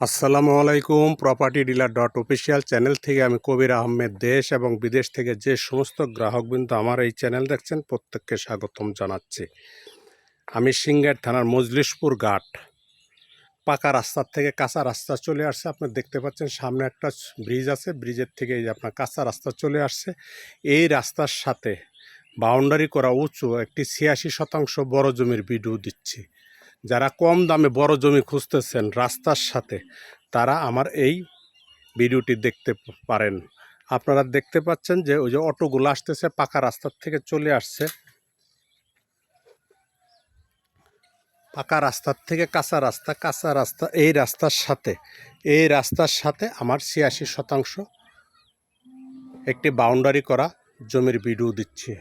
আসসালামু আলাইকুম property dealer dot official channel থেকে আমি কবির আহমেদ। দেশ এবং বিদেশ থেকে যে সমস্ত গ্রাহকবৃন্দ আমার এই চ্যানেল দেখছেন, প্রত্যেককে স্বাগতম জানাচ্ছি। আমি সিঙ্গার থানার মজলিশপুর ঘাট, পাকা রাস্তার থেকে কাঁচা রাস্তা চলে আসছে। আপনি দেখতে পাচ্ছেন সামনে একটা ব্রিজ আছে, ব্রিজের থেকে এই যে আপনার কাঁচা রাস্তা চলে আসছে। এই রাস্তার সাথে বাউন্ডারি করা উঁচু, একটি ছিয়াশি শতাংশ বড় জমির ভিডিও দিচ্ছি। যারা কম দামে বড় জমি খুঁজতেছেন রাস্তার সাথে, তারা আমার এই ভিডিওটি দেখতে পারেন। আপনারা দেখতে পাচ্ছেন যে ওই যে অটোগুলো আসতেছে, পাকা রাস্তার থেকে চলে আসছে। পাকা রাস্তার থেকে কাঁচা রাস্তা কাঁচা রাস্তা এই রাস্তার সাথে, এই রাস্তার সাথে আমার ছিয়াশি শতাংশ একটি বাউন্ডারি করা জমির ভিডিও দিচ্ছি।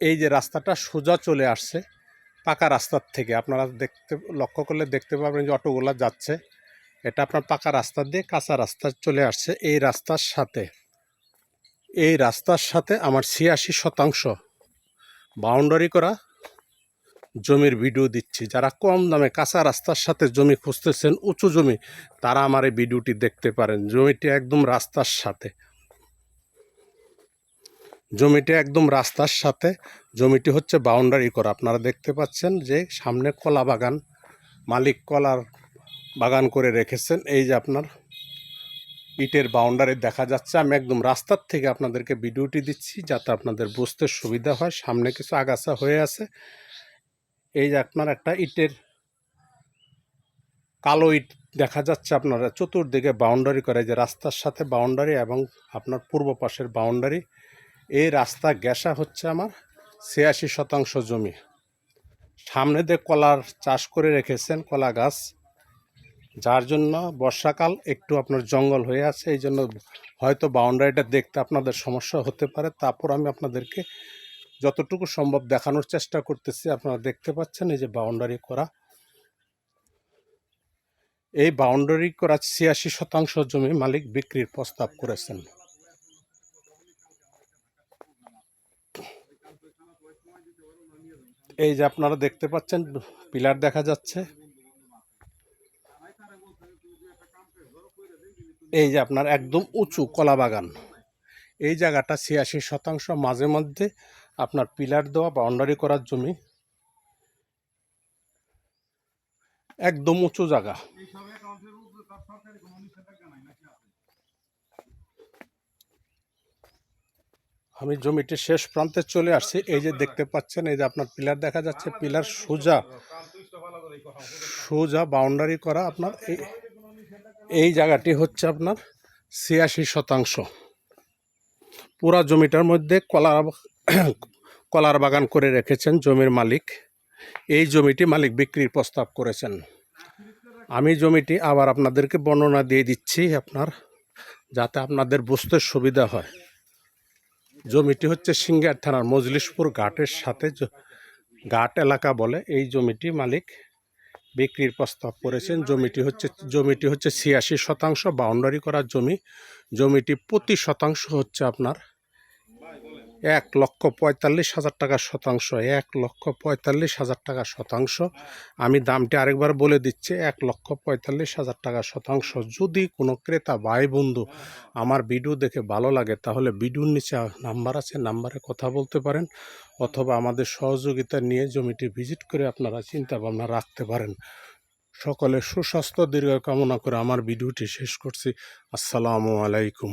এই যে রাস্তাটা সোজা চলে আসছে পাকা রাস্তার থেকে। আপনারা দেখতে, লক্ষ্য করলে দেখতে পাবেন যে অটোগুলো যাচ্ছে। এটা আপনার পাকা রাস্তা দিয়ে কাঁচা রাস্তা চলে আসছে এই রাস্তার সাথে। এই রাস্তার সাথে আমার ছিয়াশি শতাংশ বাউন্ডারি করা জমির ভিডিও দিচ্ছি। যারা কম দামে কাঁচা রাস্তার সাথে জমি খুঁজতেছেন, উঁচু জমি, তারা আমার এই ভিডিওটি দেখতে পারেন। জমিটি একদম রাস্তার সাথে। জমিটি একদম রাস্তার সাথে। জমিটি হচ্ছে বাউন্ডারি করা। আপনারা দেখতে পাচ্ছেন যে সামনে কলা বাগান। মালিক কলার বাগান করে রেখেছেন। এই যে আপনার ইটের বাউন্ডারি দেখা যাচ্ছে। আমি একদম রাস্তার থেকে আপনাদেরকে ভিডিওটি দিচ্ছি যাতে আপনাদের বুঝতে সুবিধা হয়। সামনে কিছু আগাছা হয়ে আছে। এই যে আপনার একটা ইটের কালো ইট দেখা যাচ্ছে আপনারা। চতুর্দিকে বাউন্ডারি করে। যে রাস্তার সাথে বাউন্ডারি এবং আপনার পূর্ব পাশের বাউন্ডারি এই রাস্তা গ্যাসা হচ্ছে আমার ছিয়াশি শতাংশ জমি। সামনে দিয়ে কলার চাষ করে রেখেছেন কলা গাছ, যার জন্য বর্ষাকাল একটু আপনার জঙ্গল হয়ে আছে, এই জন্য হয়তো বাউন্ডারিটা দেখতে আপনাদের সমস্যা হতে পারে। তারপর আমি আপনাদেরকে যতটুকু সম্ভব দেখানোর চেষ্টা করতেছি, আপনারা দেখতে পাচ্ছেন এই যে বাউন্ডারি করা। এই বাউন্ডারি করা ছিয়াশি শতাংশ জমি মালিক বিক্রির প্রস্তাব করেছেন। এই যে আপনারা দেখতে পাচ্ছেন, পিলার দেখা যাচ্ছে। এই যে আপনার একদম উঁচু কলা বাগান। এই জায়গাটা ছিয়াশি শতাংশ মাঝে মধ্যে আপনার পিলার দেওয়া বাউন্ডারি করার জমি। একদম উঁচু জায়গা। আমি জমিটির শেষ প্রান্তে চলে আসছি। এই যে দেখতে পাচ্ছেন, এই যে আপনার পিলার দেখা যাচ্ছে, পিলার সোজা সোজা বাউন্ডারি করা আপনার। এই এই জায়গাটি হচ্ছে আপনার ছিয়াশি শতাংশ। পুরা জমিটার মধ্যে কলার কলার বাগান করে রেখেছেন জমির মালিক। এই জমিটি মালিক বিক্রির প্রস্তাব করেছেন। আমি জমিটি আবার আপনাদেরকে বর্ণনা দিয়ে দিচ্ছি আপনার, যাতে আপনাদের বুঝতে সুবিধা হয়। জমিটি হচ্ছে সিঙ্গার থানার মজলিশপুর ঘাটের সাথে ঘাট এলাকা বলে এই জমিটি মালিক বিক্রির প্রস্তাব করেছেন। জমিটি হচ্ছে জমিটি হচ্ছে ছিয়াশি শতাংশ বাউন্ডারি করার জমি। জমিটি প্রতি শতাংশ হচ্ছে আপনার এক লক্ষ পঁয়তাল্লিশ হাজার টাকা শতাংশ, এক লক্ষ পঁয়তাল্লিশ হাজার টাকা শতাংশ। আমি দামটি আরেকবার বলে দিচ্ছি, এক লক্ষ পঁয়তাল্লিশ হাজার টাকা শতাংশ। যদি কোনো ক্রেতা, ভাই, বন্ধু আমার ভিডিও দেখে ভালো লাগে, তাহলে ভিডিওর নিচে নাম্বার আছে, নাম্বারে কথা বলতে পারেন, অথবা আমাদের সহযোগিতা নিয়ে জমিটি ভিজিট করে আপনারা চিন্তা ভাবনা রাখতে পারেন। সকলে সুস্বাস্থ্য দীর্ঘ কামনা করে আমার ভিডিওটি শেষ করছি। আসসালামু আলাইকুম।